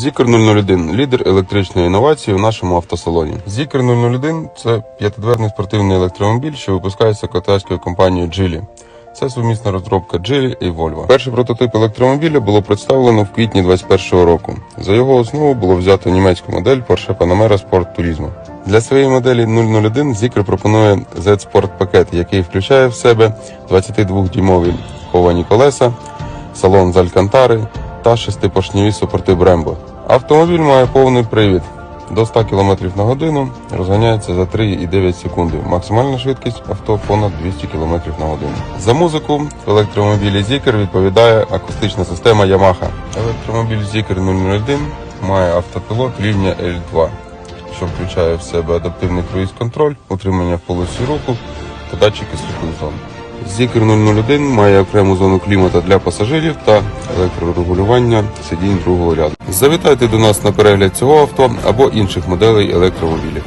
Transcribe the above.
Zikr 001 – лідер електричної інновації в нашому автосалоні. Zikr 001 – це п'ятидверний спортивний електромобіль, що випускається китайською компанією Geely. Це сумісна розробка Geely і Volvo. Перший прототип електромобіля було представлено в квітні 2021 року. За його основу було взято німецьку модель Porsche Panamera Sport Turismo. Для своєї моделі 001 Zikr пропонує Z-Sport пакет, який включає в себе 22-дюймові ковані колеса, салон з алькантари та шестипоршневі супорти Brembo. Автомобіль має повний привід до 100 км на годину, розганяється за 3,9 секунди. Максимальна швидкість авто понад 200 км на годину. За музику в електромобілі Zikr відповідає акустична система Yamaha. Електромобіль Zikr 001 має автопілот лінія L2, що включає в себе адаптивний круїз-контроль, утримання в полосі руху та датчики слухових зон. Zikr 001 має окрему зону клімата для пасажирів та електрорегулювання сидінь другого ряду. Завітайте до нас на перегляд цього авто або інших моделей електромобілів.